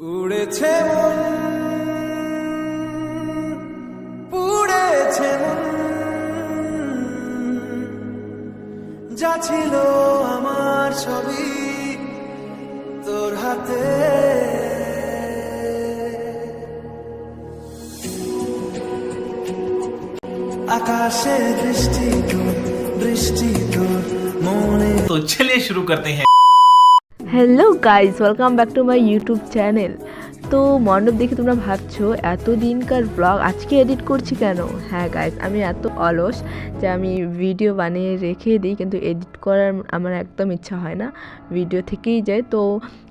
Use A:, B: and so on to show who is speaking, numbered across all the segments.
A: উড়েছে মন পুড়েছে মন যা ছিল আমার ছবি তোর হাতে আকাশে দৃষ্টি তোর বৃষ্টি তোর মনে
B: तो चलिए शुरू करते हैं
C: hello guys welcome back to my YouTube channel তো মণ্ডপ দেখে তোমরা ভাবছ এত দিনকার ব্লগ আজকে এডিট করছি কেন? হ্যাঁ গাইজ আমি এত অলস যে আমি ভিডিও বানিয়ে রেখে দিই, কিন্তু এডিট করার আমার একদম ইচ্ছা হয় না। ভিডিও থেকেই যায়। তো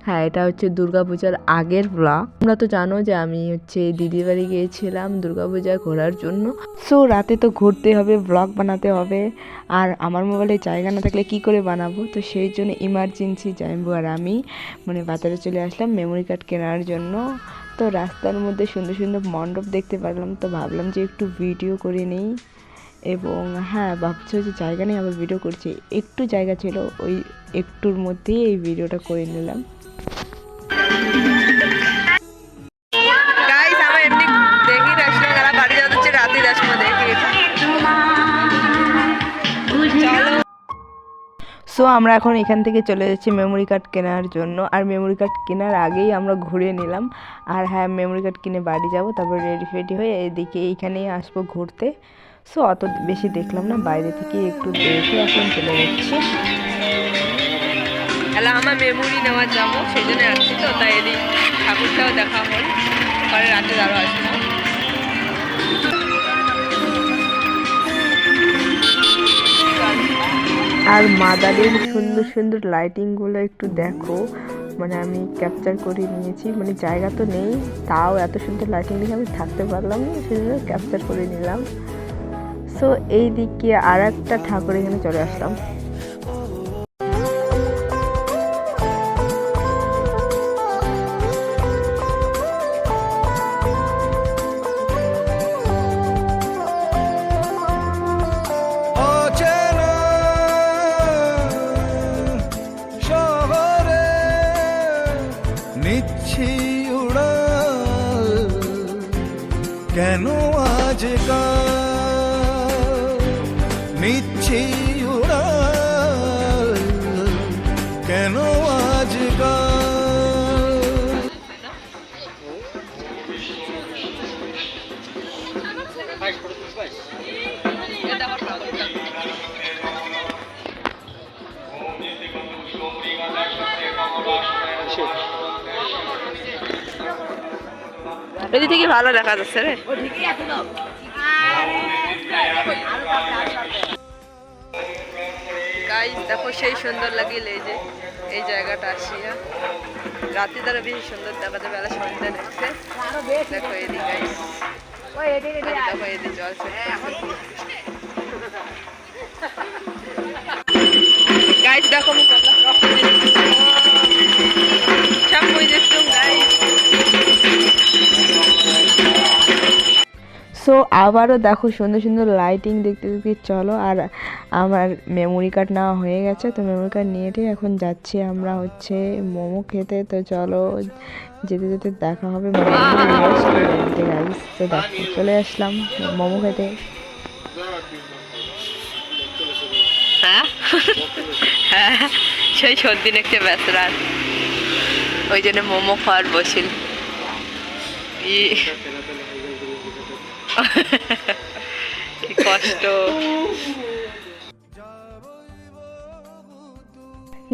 C: হ্যাঁ এটা হচ্ছে দুর্গাপূজার আগের ব্লগ তোমরা তো জানো যে আমি হচ্ছে দিদির বাড়ি গিয়েছিলাম দুর্গাপূজা ঘোরার জন্য। সো রাতে তো ঘুরতে হবে ব্লগ বানাতে হবে। আর আমার মোবাইলে জায়গা না থাকলে কি করে বানাবো? তো সেই জন্য ইমার্জেন্সি জাইম্বু আর আমি মানে বাজারে চলে আসলাম মেমোরি কার্ড কেনার জন্য। তো রাস্তার মধ্যে সুন্দর সুন্দর মণ্ডপ দেখতে পারলাম। তো ভাবলাম যে একটু ভিডিও করে নিই। এবং হ্যাঁ ভাবছ যে জায়গা নেই, আবার ভিডিও করছি। একটু জায়গা ছিল, ওই একটুর মধ্যেই এই ভিডিওটা করে নিলাম। সো আমরা এখন এখান থেকে চলে যাচ্ছি মেমোরি কার্ড কেনার জন্য। আর মেমোরি কার্ড কেনার আগেই আমরা ঘুরে নিলাম। আর হ্যাঁ মেমোরি কার্ড কিনে বাড়ি যাব, তারপর রেডি ফেডি হয়ে এদিকে এইখানেই আসব ঘুরতে। সো অত বেশি দেখলাম না, বাইরে থেকে একটু দেখে এখন চলে যাচ্ছি।
D: তাহলে আমার মেমোরি নেওয়ার যাব সেই জন্য আসছি তো, তাই এদিক ঠাকুরটাও দেখা হল। পরে রাতে আরও আসব
C: আর মাদারের সুন্দর সুন্দর লাইটিংগুলো একটু দেখো। মানে আমি ক্যাপচার করে নিয়েছি। মানে জায়গা তো নেই, তাও এত সুন্দর লাইটিং দেখে আমি থাকতে পারলাম না, সেজন্য ক্যাপচার করে নিলাম। সো এই দিকে আর একটা ঠাকুর এখানে চলে আসলাম।
A: কেন আজকাল? নিচ্ছি কেন আজকাল?
D: এটা আমার এদিক থেকে ভালো দেখা যাচ্ছে রে। গাইস দেখো সেই সুন্দর লাগিল এই যে, এই জায়গাটা আসিয়া রাতে দ্বারা বেশি সুন্দর দেখা যাবে বেলা সন্ধ্যা দেখতে। দেখো এদিক গাইস দেখো এদিক জল গাইস দেখো
C: সো আবারও দেখো সুন্দর সুন্দর লাইটিং দেখতে দেখতে চলো। আর আমার মেমোরি কার্ড নেওয়া হয়ে গেছে, তো মেমোরি কার্ড নিয়ে এখন যাচ্ছি আমরা হচ্ছে মোমো খেতে। তো চলো, যেতে যেতে দেখা হবে। তো দেখো, চলে আসলাম মোমো খেতে।
D: হ্যাঁ? হ্যাঁ সেই সর্দি ব্যস্ত রাত। ওই জন্য মোমো খাওয়ার বসিল। ই কি কষ্ট।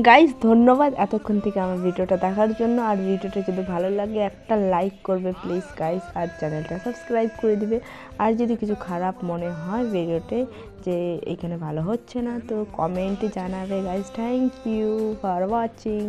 C: গাইজ ধন্যবাদ এতক্ষণ থেকে আমার ভিডিওটা দেখার জন্য। আর ভিডিওটা যদি ভালো লাগে, একটা লাইক করবে প্লিজ গাইজ আর চ্যানেলটা সাবস্ক্রাইব করে দিবে। আর যদি কিছু খারাপ মনে হয় ভিডিওতে যে এখানে ভালো হচ্ছে না, তো কমেন্টে জানাবে guys thank you for watching